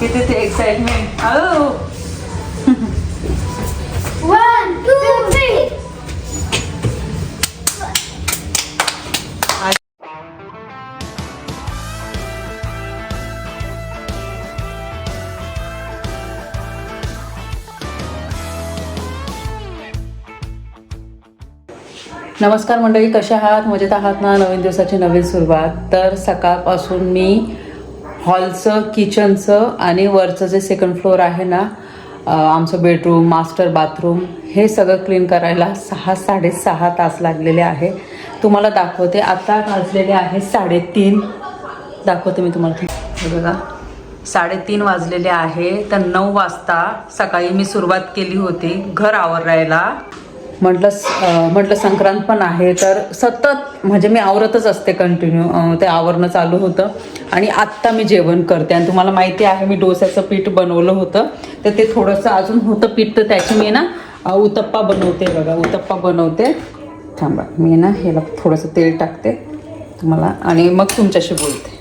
किती ते एक्साइटमेंट हो One, two, three. नमस्कार मंडळी कशा आहात? मजेत आहात ना? नवीन दिवसाची नवीन सुरुवात. तर सकाळपासून मी हॉलचं किचनचं आणि वरचं जे सेकंड फ्लोअर आहे ना आमचं बेडरूम मास्टर बाथरूम हे सगळं क्लीन करायला सहा साडेसहा तास लागलेले आहे. तुम्हाला दाखवते आता वाजलेले आहे साडेतीन. दाखवते मी तुम्हाला. बघा साडेतीन वाजलेले आहे. तर नऊ वाजता सकाळी मी सुरुवात केली होती घर आवरायला. म्हटलं म्हटलं संक्रांत पण आहे तर सतत म्हणजे मी आवरतच असते कंटिन्यू ते आवरणं चालू होतं आणि आत्ता मी जेवण करते. आणि तुम्हाला माहिती आहे मी डोस्याचं पीठ बनवलं होतं. तर ते थोडंसं अजून होतं पीठ तर त्याची मी ना उतप्पा उत्तप्पा बनवते बघा. उत्तप्पा बनवते. थांबा मी ना ह्याला थोडंसं तेल टाकते तुम्हाला आणि मग तुमच्याशी बोलते.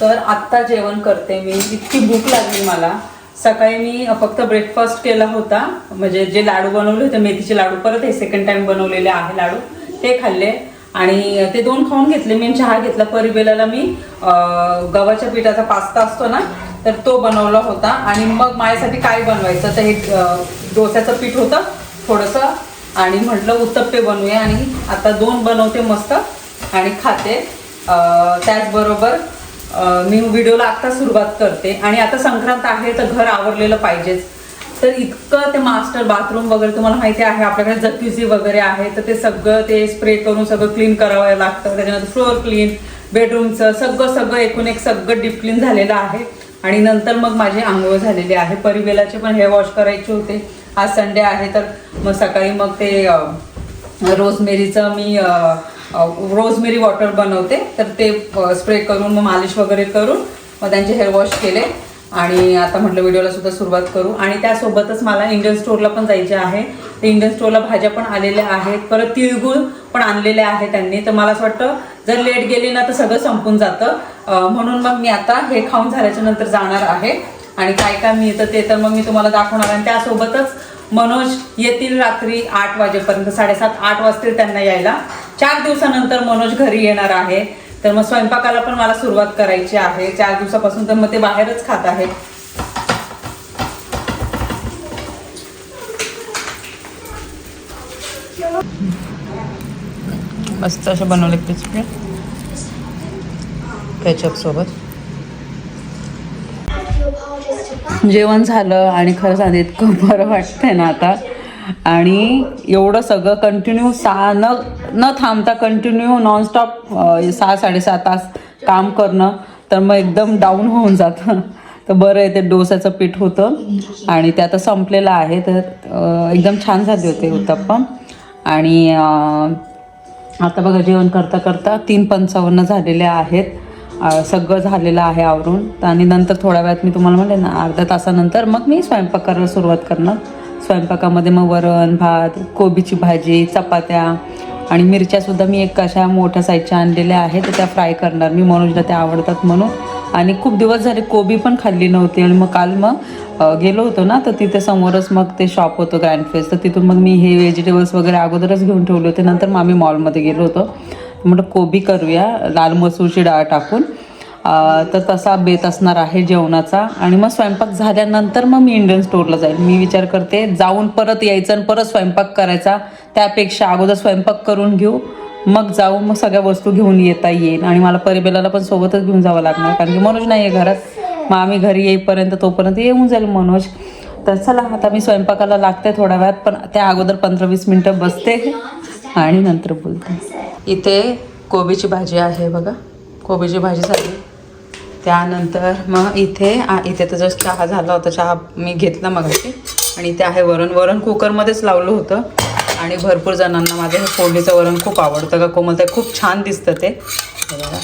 तर आत्ता जेवण करते मी. इतकी भूक लागली मला. सकाळी मी फक्त ब्रेकफास्ट केला होता. म्हणजे जे लाडू बनवले होते मेथीचे लाडू परत हे सेकंड टाइम बनवलेले आहे लाडू ते खाल्ले. आणि ते दोन खाऊन घेतले. मी चहा घेतला. परिबेलाला मी गव्हाच्या पिठाचा पास्ता असतो ना तर तो बनवला होता. आणि मग माझ्यासाठी काय बनवायचं? तर हे डोस्याचं पीठ होतं थोडंसं. आणि म्हटलं उत्तप्पे बनवूया. आणि आता दोन बनवते मस्त. आणि खाते. त्याचबरोबर मी व्हिडिओला आत्ता सुरुवात करते. आणि आता संक्रांत आहे तर घर आवरलेलं पाहिजेच. तर इतकं ते मास्टर बाथरूम वगैरे तुम्हाला माहिती आहे आपल्याकडे जक्युझी वगैरे आहे तर ते सगळं ते स्प्रे करून सगळं क्लीन करावं लागतं. त्याच्यानंतर फ्लोअर क्लीन बेडरूमचं सगळं सगळं एकूण एक सगळं डीप क्लीन झालेलं आहे. आणि नंतर मग माझी आंघोळ झालेली आहे. परिवेलाचे पण हेअर वॉश करायचे होते. आज संडे आहे तर मग सकाळी मग ते रोजमेरीचं मी रोजमेरी वॉटर बनवते. तर ते स्प्रे करून मग मालिश वगैरे करून मग त्यांचे हेअर वॉश केले. आणि आता म्हटलं व्हिडिओला सुद्धा सुरुवात करू. आणि त्यासोबतच मला इंडियन स्टोअरला पण जायचे आहे. ते इंडियन स्टोअरला भाज्या पण आलेल्या आहेत. परत तिळगुळ पण आणलेले आहे त्यांनी. तर मला असं वाटतं जर लेट गेली ना तर सगळं संपून जातं. म्हणून मग मी आता हे खाऊन झाल्याच्यानंतर जाणार आहे. आणि काय काय मिळतं ते तर मग मी तुम्हाला दाखवणार आणि त्यासोबतच मनोज येतील रात्री आठ वाजेपर्यंत साडेसात आठ वाजतील त्यांना यायला. चार दिवसानंतर मनोज घरी येणार आहे. तर मग स्वयंपाकाला पण मला सुरुवात करायची आहे. चार दिवसापासून तर मग ते बाहेरच खात आहेत. मस्त असे बनवले क्रिस्पी केचप सोबत. जेवण झालं आणि खरं सांगते इतकं बरं वाटतंय ना आता. आणि एवढं सगळं कंटिन्यू सहा न न थांबता कंटिन्यू नॉनस्टॉप सहा साडेसहा तास काम करणं तर मग एकदम डाऊन होऊन जातं. तर बरं आहे ते डोसाचं पीठ होतं. आणि ते आता संपलेलं आहे तर एकदम छान झाले होते उत्तप्पा आणि आता बघा जेवण करता करता तीन पंचावन्न झालेले आहेत. सगळं झालेलं आहे आवरून. आणि नंतर थोड्या वेळात मी तुम्हाला म्हणले ना अर्ध्या तासानंतर मग मी स्वयंपाक करायला सुरुवात करणार. स्वयंपाकामध्ये मग वरण भात कोबीची भाजी चपात्या आणि मिरच्यासुद्धा मी एक अशा मोठ्या साईजच्या आणलेल्या आहेत तर त्या फ्राय करणार. मी मनोजला त्या आवडतात म्हणून. आणि खूप दिवस झाले कोबी पण खाल्ली नव्हती आणि मग काल मग गेलो होतो ना तर तिथे समोरच मग ते शॉप होतं ग्रँड फेस तर तिथून मग मी हे व्हेजिटेबल्स वगैरे अगोदरच घेऊन ठेवले होते. नंतर मग आम्ही मॉलमध्ये गेलो होतो. म्हटलं कोबी करूया लाल मसूरची डाळ टाकून. तर तसा बेत असणार आहे जेवणाचा. आणि मग स्वयंपाक झाल्यानंतर मग मी इंडियन स्टोअरला जाईल मी विचार करते जाऊन परत यायचं आणि परत स्वयंपाक करायचा. त्यापेक्षा अगोदर स्वयंपाक करून घेऊ. मग जाऊ मग सगळ्या वस्तू घेऊन येता येईल आणि मला परिबेलाला पण सोबतच घेऊन जावं लागणार. कारण की मनोज नाही आहे घरात. मग आम्ही घरी येईपर्यंत तोपर्यंत येऊन जाईल मनोज. तर चला आता मी स्वयंपाकाला लागते थोड्या वेळात पण त्या अगोदर पंधरा वीस मिनटं बसते. आणि नंतर बोलते. इथे कोबीची भाजी आहे बघा. कोबीची भाजी झाली. त्यानंतर मग इथे इथे तर जस्ट चहा झाला होता. चहा मी घेतला मग आणि इथे आहे वरण. वरण कुकरमध्येच लावलं होतं. आणि भरपूर जणांना माझं हे फोडणीचं वरण खूप आवडतं. का कोमल ते खूप छान दिसतं ते. हे बघा.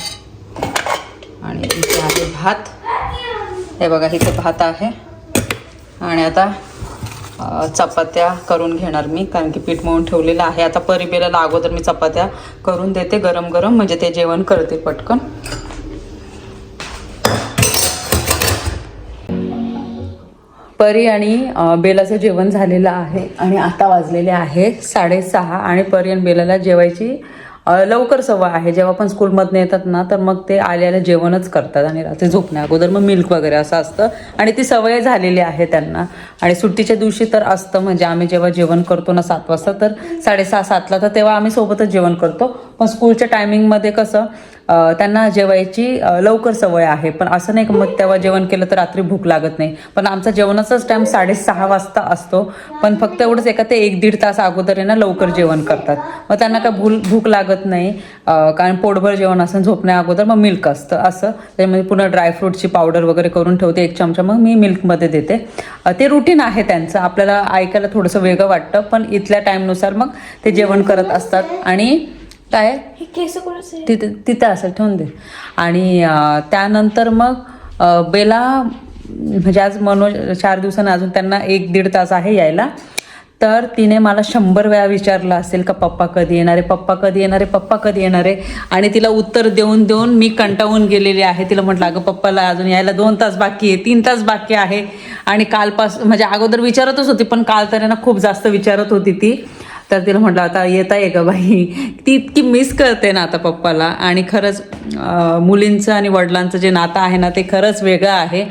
आणि इथे आहे भात. हे बघा इथे भात आहे. आणि आता चपात्या करून घेणार मी कारण की पीठ मळून ठेवलेलं आहे. आता परिबेला अगोदर मी चपात्या करून देते गरम गरम म्हणजे ते जेवण करते पटकन. परी आणि बेलाचं जेवण झालेलं आहे आणि आता वाजलेले आहे साडेसहा आणि परी आणि बेलाला जेवायची लवकर सवय आहे. जेव्हा पण स्कूलमधनं येतात ना तर मग ते आल्याला जेवणच करतात आणि रात्री झोपण्या अगोदर मग मिल्क वगैरे असं असतं. आणि ती सवय झालेली आहे त्यांना. आणि सुट्टीच्या दिवशी तर असतं म्हणजे आम्ही जेव्हा जेवण करतो ना सात वाजता तर साडेसहा सातला तर तेव्हा आम्ही सोबतच जेवण करतो. पण स्कूलच्या टायमिंगमध्ये कसं त्यांना जेवायची लवकर सवय आहे. पण असं नाही मग तेव्हा जेवण केलं तर रात्री भूक लागत नाही. पण आमचा जेवणाचाच टाइम साडेसहा वाजता असतो. पण फक्त एवढंच एका ते एक दीड तास अगोदर आहे ना लवकर जेवण करतात. मग त्यांना काय भूल भूक लागत नाही. कारण पोटभर जेवण असं झोपण्या अगोदर मग मिल्क असतं असं. त्यामध्ये पुन्हा ड्रायफ्रूटची पावडर वगैरे करून ठेवते एक चमचा मग मी मिल्कमध्ये देते. ते रुटीन आहे त्यांचं. आपल्याला ऐकायला थोडंसं वेगळं वाटतं. पण इथल्या टाईमनुसार मग ते जेवण करत असतात. आणि काय? हे केस कोणाचे तिथे तिथे असेल ठेवून दे. आणि त्यानंतर मग बेला म्हणजे आज मनोज चार दिवसांनी अजून त्यांना एक दीड तास आहे यायला. तर तिने मला शंभर वेळा विचारलं असेल का पप्पा कधी येणार? आहे पप्पा कधी येणार? आहे पप्पा कधी येणार? आहे आणि तिला उत्तर देऊन देऊन मी कंटाळून गेलेली आहे. तिला म्हटलं अगं पप्पाला अजून यायला दोन तास बाकी आहे तीन तास बाकी आहे. आणि कालपास म्हणजे अगोदर विचारतच होती पण काल तर आहे ना खूप जास्त विचारत होती ती. तर तिला म्हटलं आता येत आहे का बाई? ती इतकी मिस करते ना आता पप्पाला. आणि खरंच मुलींचं आणि वडिलांचं जे नातं आहे ना ते खरंच वेगळं आहे.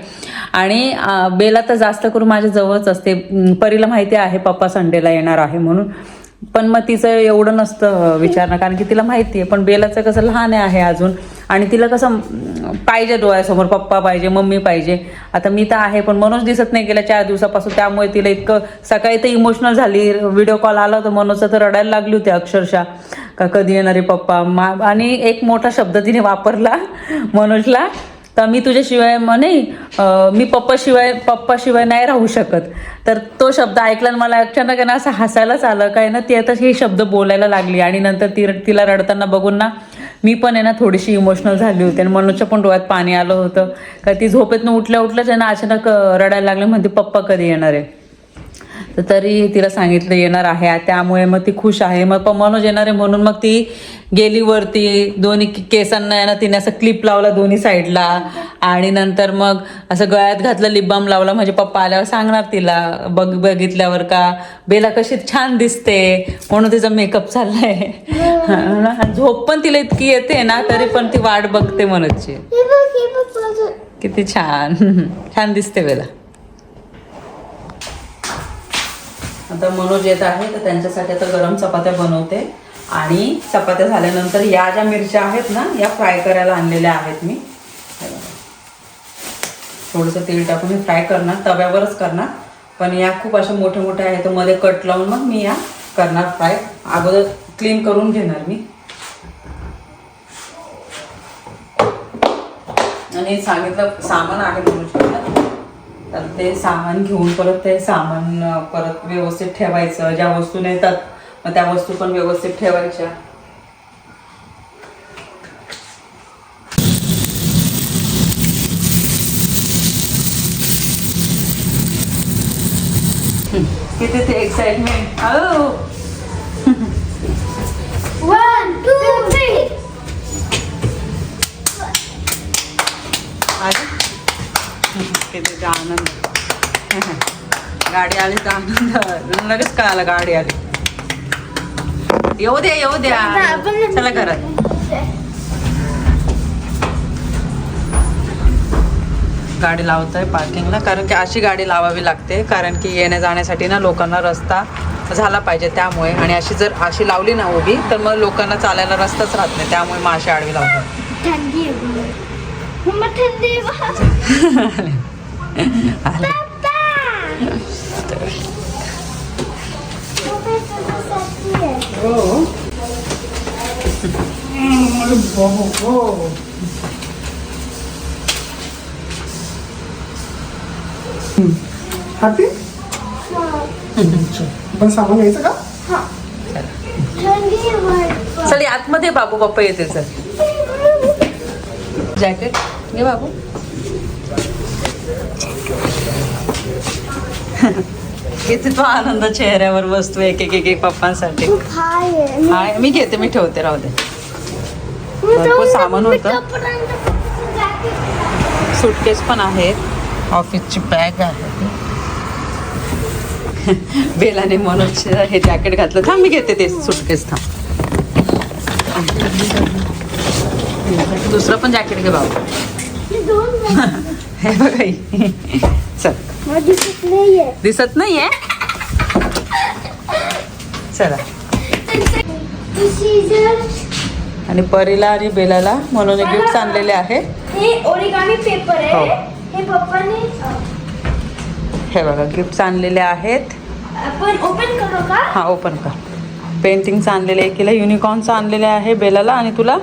आणि बेला तर जास्त करून माझ्या जवळच असते. परीला माहिती आहे पप्पा संडेला येणार आहे म्हणून. पण मग तिचं एवढं नसतं विचारणं कारण की तिला माहिती आहे. पण बेलाचं कसं लहान आहे अजून. आणि तिला कसं पाहिजे डोळ्यासमोर पप्पा पाहिजे मम्मी पाहिजे. आता मी तर आहे पण मनोज दिसत नाही गेल्या चार दिवसापासून. त्यामुळे तिला इतकं सकाळी तर इमोशनल झाली. व्हिडिओ कॉल आला होता मनोजचा तर रडायला लागली होती अक्षरशः. का कधी येणारे पप्पा? मा आणि एक मोठा शब्द तिने वापरला मनोजला तर मी तुझ्याशिवाय म्हणे मी पप्पाशिवाय पप्पाशिवाय नाही राहू शकत. तर तो शब्द ऐकला आणि मला अचानक आहे ना असं हसायलाच आलं काय ना ती आता हे शब्द बोलायला लागली. आणि नंतर ती तिला रडताना बघून ना मी पण आहे ना थोडीशी इमोशनल झाली होती आणि मनोजच्या पण डोळ्यात पाणी आलं होतं. का ती झोपेतनं उठल्या उठल्याच आहे ना अचानक रडायला लागले म्हणते पप्पा कधी येणार आहे? तर तरी तिला सांगितलं येणार आहे. त्यामुळे मग ती खुश आहे. मग मनोज येणार आहे म्हणून मग ती गेली वरती. दोन्ही केसांना आहे ना तिने असं क्लिप लावला दोन्ही साईडला आणि नंतर मग असं गळ्यात घातलं लिप बाम लावला. म्हणजे पप्पा आल्यावर सांगणार तिला बघ बघितल्यावर का? बेला कशी छान दिसते. म्हणून तिचा मेकअप चाललाय. हा. झोप पण तिला इतकी येते ना तरी पण ती वाट बघते मनोजची. माझं. किती छान. छान दिसते बेला. आता मनोज येत आहे तर त्यांच्यासाठी आता गरम चपात्या बनवते. आणि चपात्या झाल्यानंतर या ज्या मिरच्या आहेत ना या फ्राय करायला आणलेल्या आहेत मी. थोडंसं तेल टाकून मी फ्राय करणार तव्यावरच करणार. पण या खूप अशा मोठ्या मोठ्या आहेत तर मध्ये कट लावून मग मी या करणार फ्राय अगोदर क्लीन करून घेणार मी. आणि सांगितलं सामान आहे म्हणून तर ते सामान घेऊन परत ते सामान परत व्यवस्थित ठेवायचं. ज्या वस्तू नेतात मग त्या वस्तू पण व्यवस्थित ठेवायच्या. किती ते एक्साइटमेंट हो वन टू थ्री आली किती ते आनंद. गाडी आली तर आनंद. लगेच कळाला गाडी आली. येऊ द्या येऊ द्या चला घरात. गाडी लावतोय पार्किंगला कारण की अशी गाडी लावावी लागते कारण की येण्या जाण्यासाठी ना लोकांना रस्ता झाला पाहिजे त्यामुळे. आणि अशी जर अशी लावली ना उभी तर मग लोकांना चालायला रस्ताच राहत नाही. त्यामुळे मग अशी आडवी लावतात हॅपी पण सामान घ्यायचं का? चल आतमध्ये बाबू पप्पा येते चल. जॅकेट घे बाबू. किती तो आनंद चेहऱ्यावर बसतो एक एक एक एक पप्पांसाठी हाय मी घेते मी ठेवते राहू दे. भरपूर सामान होतं. सुटकेस पण आहेत. ऑफिसची बॅग आहे बेलाने मनोज हे जॅकेट घातलं. थांब मी घेते ते सुटकेस थांब. दुसरं पण जॅकेट घे बाबा. हे दोन बघा ही. चल. दिसत नाहीये? दिसत नाहीये चला. आणि परीला आणि बेलाला म्हणून गिफ्ट आणलेले आहे. हे ओरिगामी पेपर हो. आहे. हे. पप्पाने हे बघा गिफ्ट आणलेले आहेत. आपण ओपन करू का? हा ओपन कर. पेंटिंगचं आणलेलं आहे एकीला युनिकॉर्नचं आणलेलं आहे बेलाला आणि तुला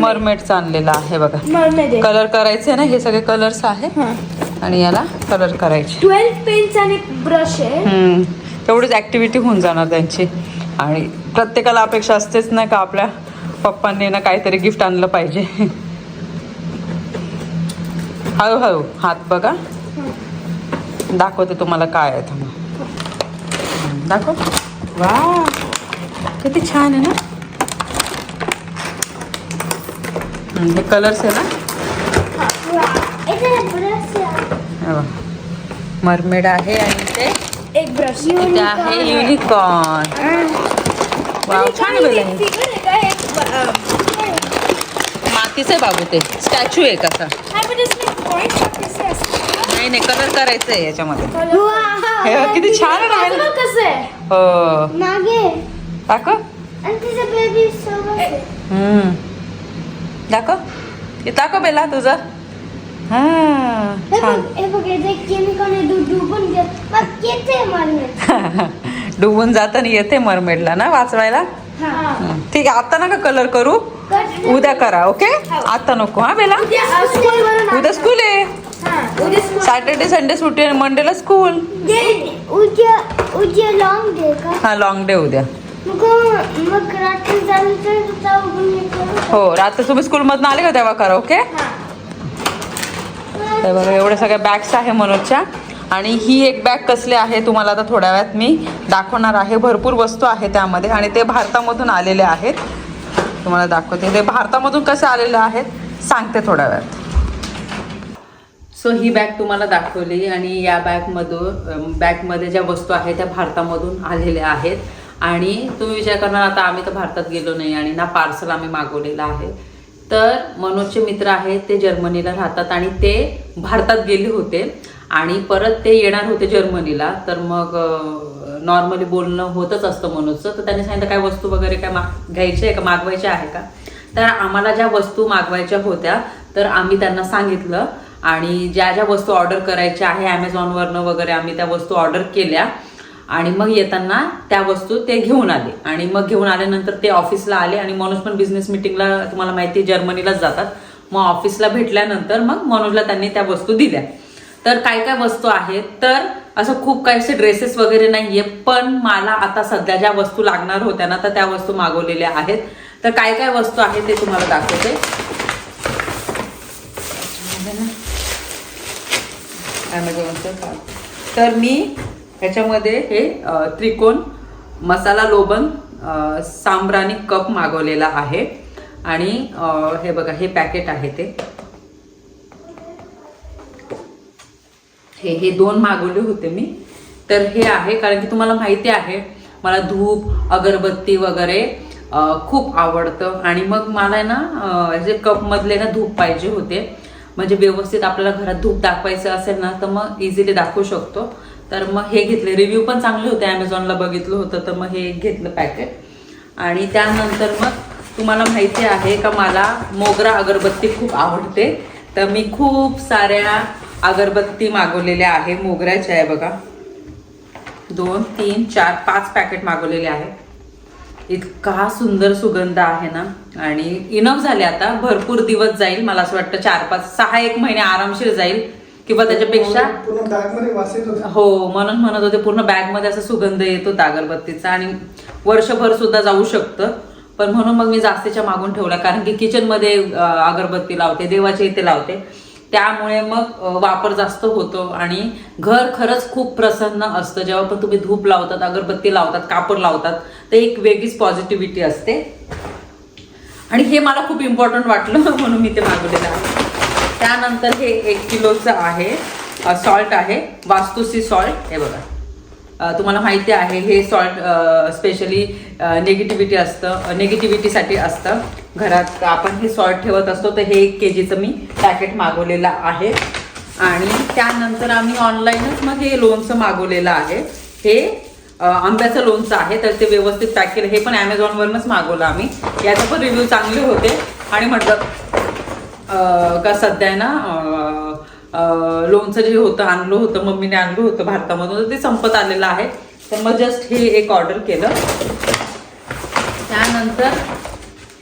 मरमेडचं आणलेलं आहे बघा. मरमेड कलर करायचे ना हे सगळे कलर्स आहे. आणि याला कलर करायचे. ट्वेल्व पेन्स आणि ब्रश आहे. तेवढीच ॲक्टिव्हिटी होऊन जाणार त्यांची. आणि प्रत्येकाला अपेक्षा असतेच ना का आपल्या पप्पांनी ना काहीतरी गिफ्ट आणलं पाहिजे. हळूहळू हात बघा. दाखवते तुम्हाला काय आहे थांबा. दाखव. वा किती छान आहे ना? हे कलर्स आहे ना? मरमेड आहे आणि ते एक ब्रश इथे आहे युनिकॉर्न वाव छान बेला. मातीचं आहे बाबू ते. स्टॅच्यू आहे कसा नाही नाही कलर करायचं आहे याच्यामध्ये हे बघ, किती छान आहे ना बेला. कसं आहे. हो. मागे. दाखव. आणि तिचं बेबी सोबत आहे. हम्म. दाखव. हे दाखव बेला तुझं. हा हे हे डुबून घेत मग येते मरमेडला ना वाचवायला? हा. ठीक आहे आता नका कलर करू. उद्या करा ओके आता नको हा बेला? उद्या स्कूल स्कूल आहे. स्कूल सॅटर्डे संडे सुट्टी आहे मंडेला स्कूल हा लॉंग डे उद्या. हो रात्री तुम्ही स्कूलमधून आले का तेव्हा करा ओके हा. तर बघा एवढ्या सगळ्या बॅग्स आहे मनोजच्या. आणि ही एक बॅग कसली आहे तुम्हाला आता थोड्या वेळात मी दाखवणार आहे. भरपूर वस्तू आहे त्यामध्ये आणि ते भारतामधून आलेले आहेत. तुम्हाला दाखवते. ते भारतामधून कसे आलेले आहेत सांगते थोड्या वेळात. सो ही बॅग तुम्हाला दाखवली आणि या बॅगमधून बॅगमध्ये ज्या वस्तू आहेत त्या भारतामधून आलेल्या आहेत. आणि तुम्ही विचार करणार आता आम्ही तर भारतात गेलो नाही आणि ना पार्सल आम्ही मागवलेलं आहे. तर मनोजचे मित्र आहेत ते जर्मनीला राहतात आणि ते भारतात गेले होते. आणि परत ते येणार होते जर्मनीला. तर मग नॉर्मली बोलणं होतच असतं मनोजचं. तर त्यांनी सांगितलं काय वस्तू वगैरे काय माग घ्यायची आहे का? मागवायच्या आहे का? तर आम्हाला ज्या वस्तू मागवायच्या होत्या तर आम्ही त्यांना सांगितलं. आणि ज्या ज्या वस्तू ऑर्डर करायच्या आहे ॲमेझॉनवरनं वगैरे आम्ही त्या वस्तू ऑर्डर केल्या. आणि मग येताना त्या वस्तू ते घेऊन आले. आणि मग घेऊन आल्यानंतर ते ऑफिसला आले आणि मनोज पण बिझनेस मिटिंगला तुम्हाला माहिती आहे जर्मनीलाच जातात. मग ऑफिसला भेटल्यानंतर मग मनोजला त्यांनी त्या वस्तू दिल्या. तर काय काय वस्तू आहेत? तर असं खूप काही असे ड्रेसेस वगैरे नाहीये पण मला आता सध्या ज्या वस्तू लागणार होत्या ना तर त्या वस्तू मागवलेल्या आहेत. तर काय काय वस्तू आहेत ते तुम्हाला दाखवते. तर मी ह्याच्यामध्ये हे त्रिकोण मसाला लोबन सांब्रानी सांब्राणी कप मागवलेला आहे. आणि हे बघा हे पॅकेट आहे ते. हे हे दोन मागवले होते मी. तर हे आहे कारण की तुम्हाला माहिती आहे मला धूप अगरबत्ती वगैरे खूप आवडतं. आणि मग मला ना जे कपमधले ना धूप पाहिजे होते म्हणजे व्यवस्थित आपल्याला घरात धूप दाखवायचं असेल ना तर मग इझिली दाखवू शकतो. तर मग हे घेतले. रिव्ह्यू पण चांगले होते. ॲमेझॉनला बघितलं होतं तर मग हे एक घेतलं पॅकेट आणि त्यानंतर मग तुम्हाला माहिती आहे का मला मोगरा अगरबत्ती खूप आवडते. तर मी खूप साऱ्या अगरबत्ती मागवलेल्या आहे मोगऱ्याच्या. आहे बघा. दोन तीन चार पाच पॅकेट मागवलेले आहे इतका सुंदर सुगंध आहे ना. आणि इनफ झाले आता. भरपूर दिवस जाईल. मला असं वाटतं चार पाच सहा एक महिने आरामशीर जाईल. किंवा त्याच्यापेक्षा हो म्हणून म्हणत होते पूर्ण बॅगमध्ये असा सुगंध येतो अगरबत्तीचा आणि वर्षभर सुद्धा जाऊ शकतं. पण म्हणून मग मी जास्तीच्या मागून ठेवल्या कारण की किचनमध्ये अं, अगरबत्ती लावते देवाच्या इथे लावते. त्यामुळे मग वापर जास्त होतो आणि घर खरंच खूप प्रसन्न असतं. जेव्हा पण तुम्ही धूप लावतात अगरबत्ती लावतात कापड लावतात तर एक वेगळीच पॉझिटिव्हिटी असते. आणि हे मला खूप इम्पॉर्टंट वाटलं म्हणून मी ते मागवलेलं आहे. त्यानंतर हे एक किलोचं आहे सॉल्ट आहे वास्तुसी सॉल्ट हे बघा. तुम्हाला माहिती आहे हे सॉल्ट स्पेशली निगेटिव्हिटी असतं निगेटिव्हिटीसाठी असतं. घरात आपण हे सॉल्ट ठेवत असतो तर हे एक के जीचं मी पॅकेट मागवलेलं आहे. आणि त्यानंतर आम्ही ऑनलाईनच मग हे लोणचं मागवलेलं आहे. हे आंब्याचं लोणचं आहे तर ते व्यवस्थित पॅक केलं. हे पण ॲमेझॉनवरूनच मागवलं आम्ही. याचे पण रिव्ह्यू चांगले होते. आणि म्हटलं का सध्या ना लोणचं जे होतं आणलं होतं मम्मीने आणलं होतं भारतामधून ते संपत आलेलं आहे. तर मग जस्ट हे एक ऑर्डर केलं. त्यानंतर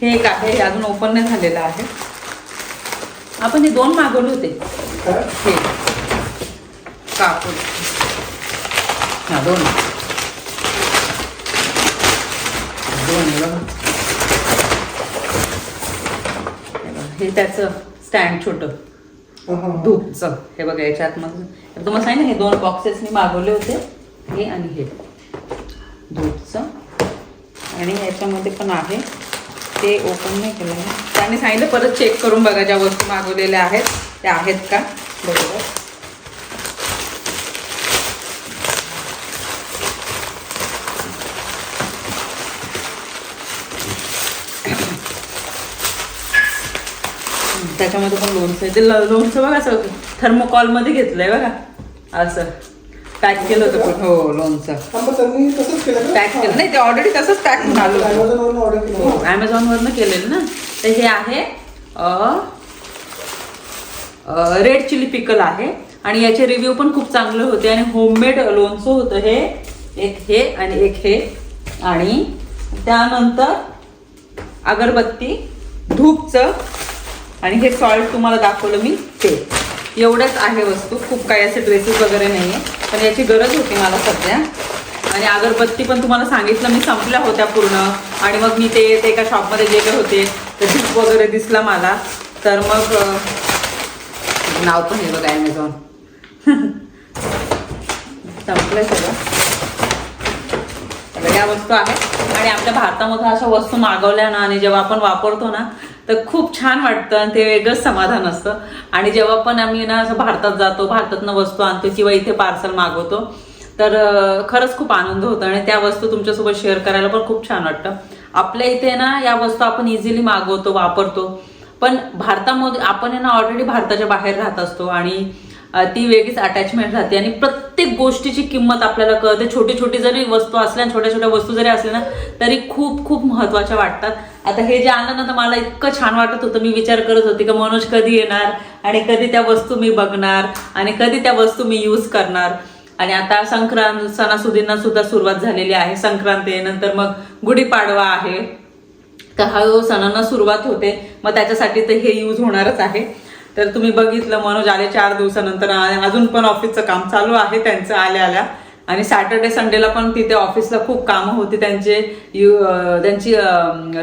हे एक आहे हे अजून ओपन नाही झालेलं आहे. आपण हे दोन मागवले होते. हे. कापूर हा दोन. दोन आहे बघा. हे त्याचं स्टँड छोटं. हा, हा, हा. धूपचं. हे बघा याच्यात मग तुम्हाला सांगितलं हे दोन बॉक्सेस मी मागवले होते. हे आणि हे. धूपचं. आणि याच्यामध्ये पण आहे. ते ओपन नाही केलं त्यांनी सांगितलं परत चेक करून बघा ज्या वस्तू मागवलेल्या आहेत त्या आहेत का? बरोबर. त्याच्यामध्ये पण लोणचं आहे. ते लोणचं बघा असं थर्मोकॉलमध्ये घेतलंय बघा. असं. पॅक केलं होतं पण. हो लोणचं? पॅक केलं नाही ते ऑलरेडी तसंच पॅक केलं. हो ॲमेझॉनवरनं केलेलं ना. तर हे आहे रेड चिली पिकल आहे. आणि याचे रिव्ह्यू पण खूप चांगले होते. आणि होममेड लोणचं होतं हे. एक हे आणि एक हे. आणि त्यानंतर अगरबत्ती धूपचं आणि हे सॉल्ट तुम्हाला दाखवलं मी ते. एवढंच आहे वस्तू. खूप काही असे ड्रेसेस वगैरे नाही आहे पण याची गरज होती मला सध्या. आणि अगरबत्ती पण तुम्हाला सांगितलं मी संपल्या होत्या पूर्ण. आणि मग मी ते एका शॉपमध्ये गेले होते तर धूप वगैरे दिसला मला. तर मग नाव पण आहे बघा ॲमेझॉन संपलंय सगळं. या वस्तू आहेत. आणि आपल्या भारतामध्ये अशा वस्तू मागवल्या ना आणि जेव्हा आपण वापरतो ना तर खूप छान वाटतं आणि ते वेगळंच समाधान असतं. आणि जेव्हा पण आम्ही ना असं भारतात जातो भारतातनं वस्तू आणतो किंवा इथे पार्सल मागवतो तर खरंच खूप आनंद होतो आणि त्या वस्तू तुमच्यासोबत शेअर करायला पण खूप छान वाटतं. आपल्या इथे ना या वस्तू आपण इझिली मागवतो वापरतो. पण भारतामध्ये आपण ना ऑलरेडी भारताच्या बाहेर राहत असतो आणि ती वेगळीच अटॅचमेंट राहते आणि प्रत्येक गोष्टीची किंमत आपल्याला कळते. छोटी छोटी जरी वस्तू असल्या छोट्या छोट्या वस्तू जरी असल्या ना तरी खूप खूप महत्त्वाच्या वाटतात. आता हे जे आणलं ना तर मला इतकं छान वाटत होतं. मी विचार करत होते की मनोज कधी येणार आणि कधी त्या वस्तू मी बघणार आणि कधी त्या वस्तू मी यूज करणार. आणि आता संक्रांत सणासुदींना सुद्धा सुरुवात झालेली आहे. संक्रांत नंतर मग गुढीपाडवा आहे. तर हळूहळू सणांना सुरुवात होते मग त्याच्यासाठी तर हे यूज होणारच आहे. तर तुम्ही बघितलं मनोज आले चार दिवसानंतर. अजून पण ऑफिसचं काम चालू आहे त्यांचं आल्या आल्या. आणि सॅटर्डे संडेला पण तिथे ऑफिसला खूप कामं होती. त्यांचे यू त्यांची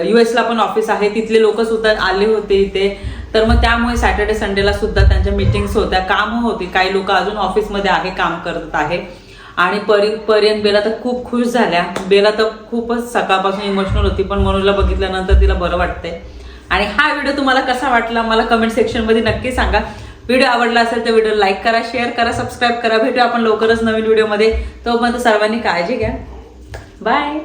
यू एसला पण ऑफिस आहे. तिथले लोक सुद्धा आले होते इथे. तर मग त्यामुळे सॅटर्डे संडेला सुद्धा त्यांच्या मिटिंग्स होत्या. कामं होती. काही लोक अजून ऑफिसमध्ये आहे काम करत आहे. आणि परी पर्यंत बेला तर खूप खुश झाल्या. बेला तर खूपच सकाळपासून इमोशनल होती. पण मनोजला बघितल्यानंतर तिला बरं वाटतंय. आणि हा व्हिडिओ तुम्हाला कसा वाटला? मला कमेंट सेक्शनमध्ये नक्की सांगा. व्हिडिओ आवडला असेल तर व्हिडिओ लाईक करा शेअर करा सबस्क्राईब करा. भेटू आपण लवकरच नवीन व्हिडिओमध्ये. तो तोपर्यंत सर्वांनी काळजी घ्या. बाय.